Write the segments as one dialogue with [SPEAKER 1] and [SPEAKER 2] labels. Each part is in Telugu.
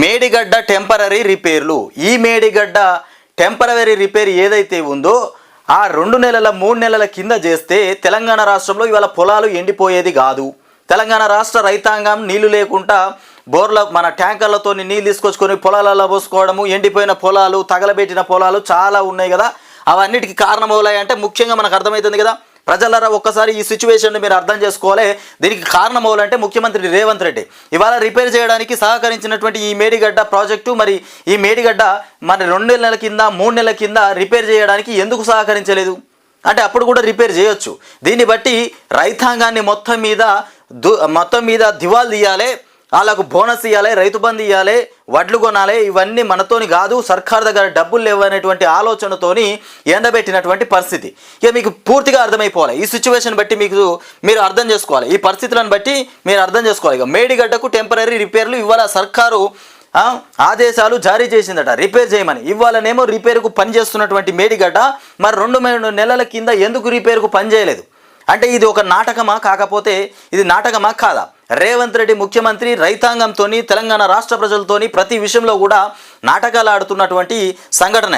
[SPEAKER 1] మేడిగడ్డ టెంపరీ రిపేర్లు ఈ మేడిగడ్డ టెంపరరీ రిపేర్ ఏదైతే ఉందో ఆ రెండు నెలల మూడు నెలల కింద చేస్తే తెలంగాణ రాష్ట్రంలో ఇవాళ పొలాలు ఎండిపోయేది కాదు. తెలంగాణ రాష్ట్ర రైతాంగం నీళ్ళు లేకుండా బోర్ల మన ట్యాంకర్లతో నీళ్ళు తీసుకొచ్చుకొని పొలాలలో పోసుకోవడము ఎండిపోయిన పొలాలు తగలబెట్టిన పొలాలు చాలా ఉన్నాయి కదా. అవన్నిటికి కారణం అవులాయంటే ముఖ్యంగా మనకు అర్థమవుతుంది కదా ప్రజలరా ఒక్కసారి ఈ సిచ్యువేషన్ మీరు అర్థం చేసుకోవాలి. దీనికి కారణం అవ్వాలంటే ముఖ్యమంత్రి రేవంత్ రెడ్డి. ఇవాళ రిపేర్ చేయడానికి సహకరించినటువంటి ఈ మేడిగడ్డ ప్రాజెక్టు మరి ఈ మేడిగడ్డ మరి రెండు నెలల కింద మూడు నెలల కింద రిపేర్ చేయడానికి ఎందుకు సహకరించలేదు? అంటే అప్పుడు కూడా రిపేర్ చేయొచ్చు. దీన్ని బట్టి రైతాంగాన్ని మొత్తం మీద దు మొత్తం మీద దివాలు తీయాలి. వాళ్ళకు బోనస్ ఇవ్వాలి రైతు బంధు ఇవ్వాలి వడ్లు కొనాలి ఇవన్నీ మనతోని కాదు సర్కార్ దగ్గర డబ్బులు లేవనేటువంటి ఆలోచనతోని ఎండబెట్టినటువంటి పరిస్థితి. ఇక మీకు పూర్తిగా అర్థమైపోవాలి. ఈ సిచ్యువేషన్ బట్టి మీకు మీరు అర్థం చేసుకోవాలి. ఈ పరిస్థితులను బట్టి మీరు అర్థం చేసుకోవాలి. ఇక మేడిగడ్డకు టెంపరీ రిపేర్లు ఇవాళ సర్కారు ఆదేశాలు జారీ చేసిందట. రిపేర్ చేయమని. ఇవాళనేమో రిపేర్కు పని చేస్తున్నటువంటి మేడిగడ్డ మరి రెండు మూడు నెలల కింద ఎందుకు రిపేర్కు పని చేయలేదు? అంటే ఇది ఒక నాటకమా కాకపోతే ఇది నాటకమా కాదా? రేవంత్ రెడ్డి ముఖ్యమంత్రి రైతాంగంతో తెలంగాణ రాష్ట్ర ప్రజలతోని ప్రతి విషయంలో కూడా నాటకాలు ఆడుతున్నటువంటి సంఘటన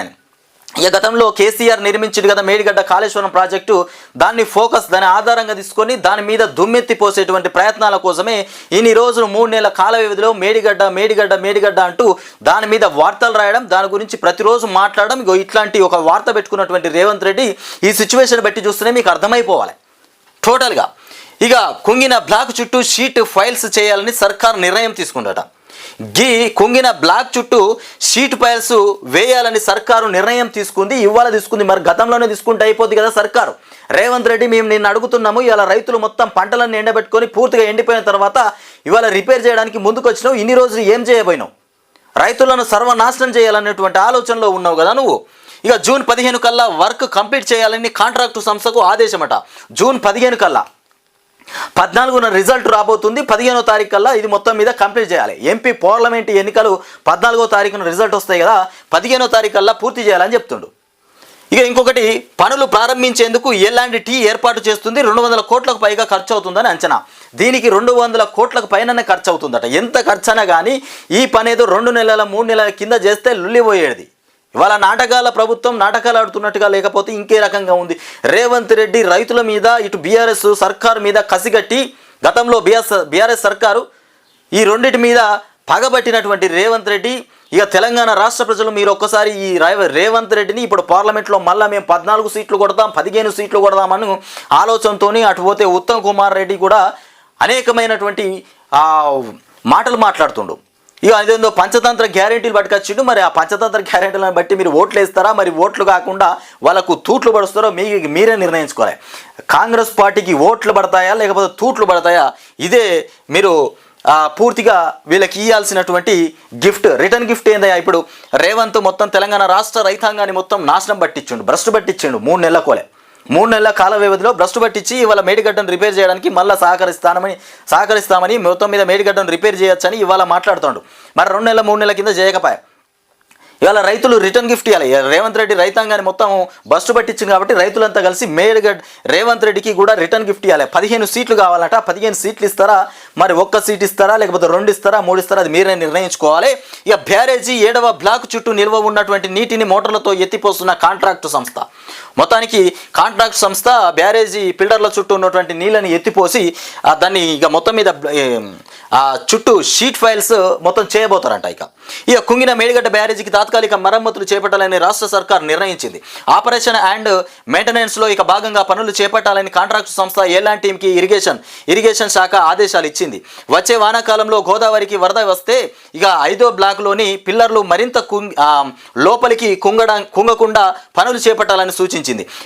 [SPEAKER 1] ఇక గతంలో కేసీఆర్ నిర్మించింది కదా మేడిగడ్డ కాళేశ్వరం ప్రాజెక్టు. దాన్ని ఫోకస్ దాని ఆధారంగా తీసుకొని దాని మీద దుమ్మెత్తి పోసేటువంటి ప్రయత్నాల కోసమే ఇన్ని రోజులు మూడు నెలల కాల వ్యవధిలో మేడిగడ్డ మేడిగడ్డ మేడిగడ్డ అంటూ దాని మీద వార్తలు రాయడం దాని గురించి ప్రతిరోజు మాట్లాడడం ఇగో ఇట్లాంటి ఒక వార్త పెట్టుకున్నటువంటి రేవంత్ రెడ్డి ఈ సిచ్యువేషన్ బట్టి చూస్తేనే మీకు అర్థమైపోవాలి. టోటల్గా ఇక కుంగిన బ్లాక్ చుట్టూ షీట్ ఫైల్స్ చేయాలని సర్కార్ నిర్ణయం తీసుకుందట. గీ కుంగిన బ్లాక్ చుట్టూ షీట్ ఫైల్స్ వేయాలని సర్కారు నిర్ణయం తీసుకుంది ఇవాళ తీసుకుంది. మరి గతంలోనే తీసుకుంటే అయిపోద్ది కదా సర్కారు. రేవంత్ రెడ్డి మేము నిన్ను అడుగుతున్నాము ఇవాళ రైతులు మొత్తం పంటలన్నీ ఎండబెట్టుకొని పూర్తిగా ఎండిపోయిన తర్వాత ఇవాళ రిపేర్ చేయడానికి ముందుకు వచ్చినావు ఇన్ని రోజులు ఏం చేయబోయినావు? రైతులను సర్వనాశనం చేయాలనేటువంటి ఆలోచనలో ఉన్నావు కదా నువ్వు. ఇక జూన్ పదిహేను కల్లా వర్క్ కంప్లీట్ చేయాలని కాంట్రాక్టు సంస్థకు ఆదేశమట. జూన్ పదిహేను కల్లా. పద్నాలుగున రిజల్ట్ రాబోతుంది. పదిహేనో తారీఖు కల్లా ఇది మొత్తం మీద కంప్లీట్ చేయాలి. ఎంపీ పార్లమెంట్ ఎన్నికలు పద్నాలుగో తారీఖున రిజల్ట్ వస్తాయి కదా పదిహేనో తారీఖు కల్లా పూర్తి చేయాలని చెప్తుండు. ఇక ఇంకొకటి పనులు ప్రారంభించేందుకు ఎలాంటి టీ ఏర్పాటు చేస్తుంది? రెండు వందల కోట్లకు పైగా ఖర్చు అవుతుందని అంచనా. దీనికి రెండు వందల కోట్లకు పైననే ఖర్చు అవుతుందట ఎంత ఖర్చు అయినా కానీ ఈ పని ఏదో రెండు నెలల మూడు నెలల కింద చేస్తే లుల్లిపోయేది. ఇవాళ నాటకాల ప్రభుత్వం నాటకాలు ఆడుతున్నట్టుగా లేకపోతే ఇంకే రకంగా ఉంది. రేవంత్ రెడ్డి రైతుల మీద ఇటు బీఆర్ఎస్ సర్కారు మీద కసిగట్టి గతంలో బీఆర్ఎస్ బీఆర్ఎస్ సర్కారు ఈ రెండింటి మీద పగబట్టినటువంటి రేవంత్ రెడ్డి ఇక తెలంగాణ రాష్ట్ర ప్రజలు మీరు ఒక్కసారి ఈ రేవంత్ రెడ్డిని ఇప్పుడు పార్లమెంట్లో మళ్ళీ మేము పద్నాలుగు సీట్లు కొడదాం పదిహేను సీట్లు కొడదామని ఆలోచనతోని అటు పోతే ఉత్తమ్ కుమార్ రెడ్డి కూడా అనేకమైనటువంటి మాటలు మాట్లాడుతుండు. ఇక అదేందో పంచతంత్ర గ్యారెంటీలు పట్టుకొచ్చిండు. మరి ఆ పంచతంత్ర గ్యారెంటీలను బట్టి మీరు ఓట్లు వేస్తారా? మరి ఓట్లు కాకుండా వాళ్ళకు తూట్లు పడుస్తారో మీ మీరే నిర్ణయించుకోవాలి. కాంగ్రెస్ పార్టీకి ఓట్లు పడతాయా? లేకపోతే తూట్లు పడతాయా? ఇదే మీరు పూర్తిగా వీళ్ళకి ఇవ్వాల్సినటువంటి గిఫ్ట్ రిటర్న్ గిఫ్ట్ ఏందయ్యా ఇప్పుడు? రేవంత్ మొత్తం తెలంగాణ రాష్ట్ర రైతాంగాన్ని మొత్తం నాశనం పట్టించిండు భ్రష్టు పట్టించిండు మూడు నెలల కోలే. మూడు నెలల కాల వ్యవధిలో బ్రష్ పట్టించి ఇవాళ మేడిగడ్డను రిపేర్ చేయడానికి మళ్ళీ సహకరిస్తామని సహకరిస్తామని మొత్తం మీద మేడిగడ్డను రిపేర్ చేయొచ్చని ఇవాళ మాట్లాడుతుండు. మరి రెండు నెలల మూడు నెలల కింద చేయకపోయా. ఇవాళ రైతులు రిటర్న్ గిఫ్ట్ ఇవ్వాలి రేవంత్ రెడ్డి రైతాంగాన్ని మొత్తం బస్సు పట్టించింది కాబట్టి రైతులంతా కలిసి మేడిగడ్ రేవంత్ రెడ్డికి కూడా రిటర్న్ గిఫ్ట్ ఇవ్వాలి పదిహేను సీట్లు కావాలట. పదిహేను సీట్లు ఇస్తారా? మరి ఒక్క సీట్ ఇస్తారా? లేకపోతే రెండు ఇస్తారా? మూడు ఇస్తారా? అది మీరే నిర్ణయించుకోవాలి. ఇక బ్యారేజీ ఏడవ బ్లాక్ చుట్టూ నిల్వ ఉన్నటువంటి నీటిని మోటార్లతో ఎత్తిపోస్తున్న కాంట్రాక్టు సంస్థ. మొత్తానికి కాంట్రాక్ట్ సంస్థ బ్యారేజీ పిల్లర్ల చుట్టూ ఉన్నటువంటి నీళ్ళని ఎత్తిపోసి దాన్ని ఇక మొత్తం మీద ఆ చుట్టూ షీట్ ఫైల్స్ మొత్తం చేయబోతారంట ఇక. ఇక కుంగిన మేడిగడ్డ బ్యారేజీకి తాత్కాలిక మరమ్మతులు చేపట్టాలని రాష్ట్ర సర్కార్ నిర్ణయించింది. ఆపరేషన్ అండ్ మెయింటెనెన్స్లో ఇక భాగంగా పనులు చేపట్టాలని కాంట్రాక్ట్ సంస్థ ఏలాంటి టీంకి ఇరిగేషన్ ఇరిగేషన్ శాఖ ఆదేశాలు ఇచ్చింది. వచ్చే వానాకాలంలో గోదావరికి వరద వస్తే ఇక ఐదో బ్లాక్లోని పిల్లర్లు మరింత కుంగ్ లోపలికి కుంగడం కుంగకుండా పనులు చేపట్టాలని సూచించింది.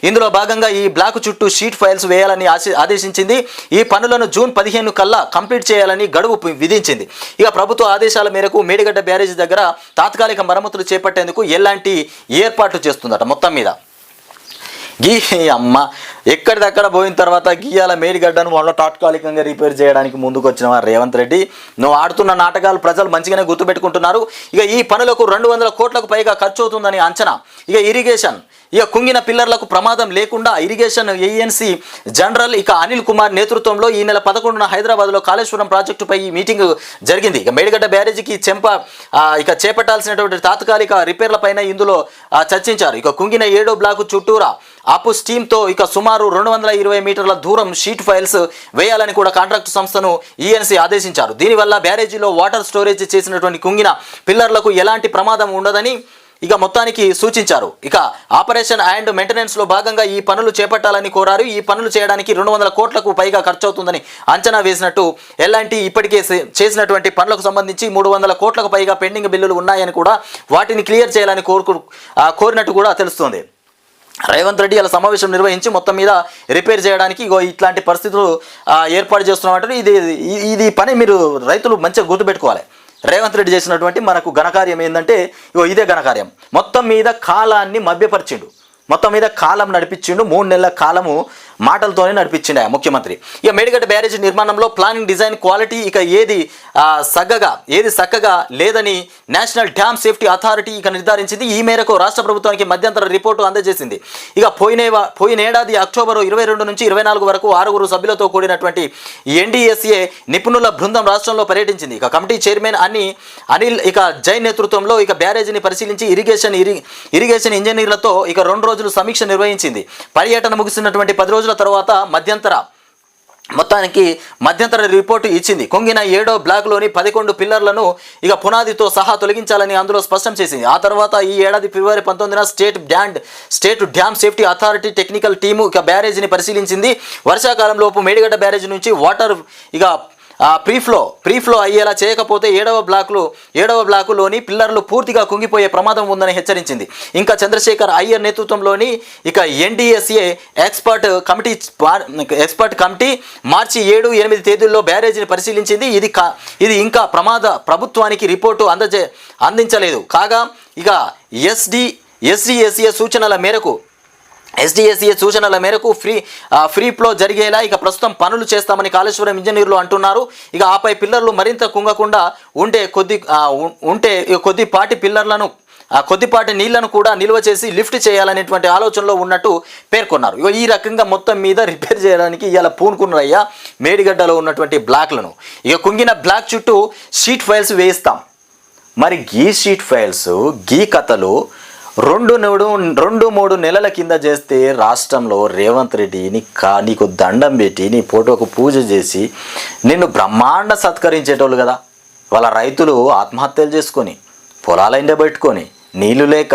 [SPEAKER 1] ఇందులో భాగంగా ఈ బ్లాక్ చుట్టూ షీట్ ఫైల్స్ వేయాలని ఆదేశించింది. ఈ పనులను జూన్ పదిహేను కల్లా కంప్లీట్ చేయాలని గడువు విధించింది. ఇక ప్రభుత్వ ఆదేశాల మేరకు మేడిగడ్డ బ్యారేజ్ దగ్గర తాత్కాలిక మరమ్మతులు చేపట్టేందుకు ఎలాంటి ఏర్పాట్లు చేస్తుందట మొత్తం మీద. గీ అమ్మ ఎక్కడిదక్కడ పోయిన తర్వాత గీయాల మేడిగడ్డను వాళ్ళ తాత్కాలికంగా రిపేర్ చేయడానికి ముందుకు వచ్చిన రేవంత్ రెడ్డి నువ్వు ఆడుతున్న నాటకాలు ప్రజలు మంచిగానే గుర్తుపెట్టుకుంటున్నారు. ఇక ఈ పనులకు రెండు వందల కోట్లకు పైగా ఖర్చు అవుతుందని అంచనా. ఇక ఇరిగేషన్ ఇక కుంగిన పిల్లర్లకు ప్రమాదం లేకుండా ఇరిగేషన్ ఏఎన్సీ జనరల్ ఇక అనిల్ కుమార్ నేతృత్వంలో ఈ నెల పదకొండున హైదరాబాద్లో కాళేశ్వరం ప్రాజెక్టుపై ఈ మీటింగ్ జరిగింది. ఇక మేడిగడ్డ బ్యారేజీకి చెంప ఇక చేపట్టాల్సినటువంటి తాత్కాలిక రిపేర్లపైన ఇందులో చర్చించారు. ఇక కుంగిన ఏడో బ్లాకు చుట్టూరా అప్పు స్టీమ్తో ఇక సుమారు రెండు వందల ఇరవై మీటర్ల దూరం షీట్ ఫైల్స్ వేయాలని కూడా కాంట్రాక్ట్ సంస్థను ఈఎన్సీ ఆదేశించారు. దీనివల్ల బ్యారేజీలో వాటర్ స్టోరేజ్ చేసినటువంటి కుంగిన పిల్లర్లకు ఎలాంటి ప్రమాదం ఉండదని ఇక మొత్తానికి సూచించారు. ఇక ఆపరేషన్ అండ్ మెయింటెనెన్స్లో భాగంగా ఈ పనులు చేపట్టాలని కోరారు. ఈ పనులు చేయడానికి రెండు వందల కోట్లకు పైగా ఖర్చు అవుతుందని అంచనా వేసినట్టు ఎలాంటి ఇప్పటికే చే- చేసినటువంటి పనులకు సంబంధించి మూడు వందల కోట్లకు పైగా పెండింగ్ బిల్లులు ఉన్నాయని కూడా వాటిని క్లియర్ చేయాలని కోరుకు కోరినట్టు కూడా తెలుస్తోంది. రేవంత్ రెడ్డి అలా సమావేశం నిర్వహించి మొత్తం మీద రిపేర్ చేయడానికి ఇగో ఇట్లాంటి పరిస్థితులు ఏర్పాటు చేస్తున్నామంటారు. ఇది- ఇది పని మీరు రైతులు మంచిగా గుర్తుపెట్టుకోవాలి. రేవంత్ రెడ్డి చేసినటువంటి మనకు ఘనకార్యం ఏంటంటే ఇగో ఇదే ఘనకార్యం. మొత్తం మీద కాలాన్ని మభ్యపరిచిండు. మొత్తం మీద కాలం నడిపించిండు. మూడు నెలల కాలము మాటలతోనే నడిపించిండు ముఖ్యమంత్రి. ఇక మేడిగడ్డ బ్యారేజ్ నిర్మాణంలో ప్లానింగ్ డిజైన్ క్వాలిటీ ఇక ఏది సగ్గగా ఏది చక్కగా లేదని నేషనల్ డ్యామ్ సేఫ్టీ అథారిటీ ఇక నిర్ధారించింది. ఈ మేరకు రాష్ట్ర ప్రభుత్వానికి మధ్యంతర రిపోర్టు అందజేసింది. ఇక పోయిన పోయినేడాది అక్టోబర్ ఇరవై రెండు నుంచి ఇరవై నాలుగు వరకు ఆరుగురు సభ్యులతో కూడినటువంటి ఎన్డీఎస్ఏ నిపుణుల బృందం రాష్ట్రంలో పర్యటించింది. ఇక కమిటీ చైర్మన్ అని అనిల్ ఇక జైన్ నేతృత్వంలో ఇక బ్యారేజీని పరిశీలించి ఇరిగేషన్ ఇరిగేషన్ ఇంజనీర్లతో ఇక రెండు రోజులు సమీక్ష నిర్వహించింది. పర్యటన ముగిసినటువంటి పది రోజుల తర్వాత మధ్యంతర మొత్తానికి మధ్యంతర రిపోర్టు ఇచ్చింది. కొంగిన ఏడో బ్లాక్లోని పదకొండు పిల్లర్లను ఇక పునాదితో సహా తొలగించాలని అందులో స్పష్టం చేసింది. ఆ తర్వాత ఈ ఏడాది ఫిబ్రవరి పంతొమ్మిదిన state dam state dam safety authority technical team ఇక బ్యారేజీని పరిశీలించింది. వర్షాకాలంలోపు మేడిగడ్డ బ్యారేజ్ నుంచి వాటర్ ఇక ప్రీఫ్లో ప్రీఫ్లో అయ్యేలా చేయకపోతే ఏడవ బ్లాక్లో ఏడవ బ్లాకులోని పిల్లర్లు పూర్తిగా కుంగిపోయే ప్రమాదం ఉందని హెచ్చరించింది. ఇంకా చంద్రశేఖర్ అయ్యర్ నేతృత్వంలోని ఇక NDSA expert committee expert committee మార్చి ఏడు ఎనిమిది తేదీల్లో బ్యారేజీని పరిశీలించింది. ఇది కా ఇది ఇంకా ప్రమాద ప్రభుత్వానికి రిపోర్టు అందజే అందించలేదు. కాగా ఇక ఎస్డి ఎస్డిఎస్ఏ సూచనల మేరకు ఎస్డిఎస్ఈ సూచనల మేరకు ఫ్రీ ఫ్రీ ఫ్లో జరిగేలా ఇక ప్రస్తుతం పనులు చేస్తామని కాళేశ్వరం ఇంజనీర్లు అంటున్నారు. ఇక ఆపై పిల్లర్లు మరింత కుంగకుండా ఉంటే కొద్ది ఉంటే ఇక కొద్దిపాటి పిల్లర్లను కొద్దిపాటి నీళ్ళను కూడా నిల్వ చేసి లిఫ్ట్ చేయాలనేటువంటి ఆలోచనలో ఉన్నట్టు పేర్కొన్నారు. ఇక ఈ రకంగా మొత్తం మీద రిపేర్ చేయడానికి ఇలా పూనుకున్నారయ్యా మేడిగడ్డలో ఉన్నటువంటి బ్లాక్లను. ఇక కుంగిన బ్లాక్ చుట్టూ షీట్ ఫైల్స్ వేయిస్తాం. మరి గీ షీట్ ఫైల్స్ గీ కథలు రెండు నెడు రెండు మూడు నెలల కింద చేస్తే రాష్ట్రంలో రేవంత్ రెడ్డిని కా నీకు దండం పెట్టి నీ ఫోటోకు పూజ చేసి నిన్ను బ్రహ్మాండ సత్కరించేటోళ్ళు కదా. వాళ్ళ రైతులు ఆత్మహత్యలు చేసుకొని పొలాలు ఎండబెట్టుకొని నీళ్ళు లేక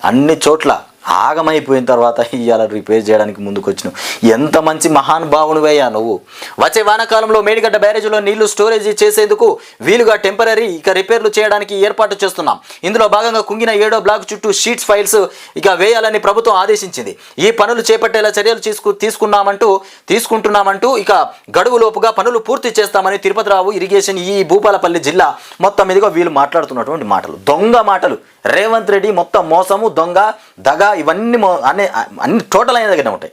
[SPEAKER 1] అన్ని చోట్ల ఆగమైపోయిన తర్వాత ఇవాళ రిపేర్ చేయడానికి ముందుకు ఎంత మంచి మహానుభావునివయ్యా నువ్వు. వచ్చే వానాకాలంలో మేడిగడ్డ బ్యారేజీలో నీళ్ళు స్టోరేజ్ చేసేందుకు వీలుగా టెంపరీ ఇక రిపేర్లు చేయడానికి ఏర్పాటు చేస్తున్నాం. ఇందులో భాగంగా కుంగిన ఏడో బ్లాక్ చుట్టూ షీట్స్ ఫైల్స్ ఇక వేయాలని ప్రభుత్వం ఆదేశించింది. ఈ పనులు చేపట్టేలా చర్యలు తీసుకు తీసుకున్నామంటూ తీసుకుంటున్నామంటూ ఇక గడువులోపుగా పనులు పూర్తి చేస్తామని తిరుపతిరావు ఇరిగేషన్ ఈ భూపాలపల్లి జిల్లా మొత్తం మీదుగా వీళ్ళు మాట్లాడుతున్నటువంటి మాటలు. దొంగ మాటలు. రేవంత్ రెడ్డి మొత్తం మోసము దొంగ దగ ఇవన్నీ మో- అనే అన్ని టోటల్ అయిన దగ్గర ఉంటాయి.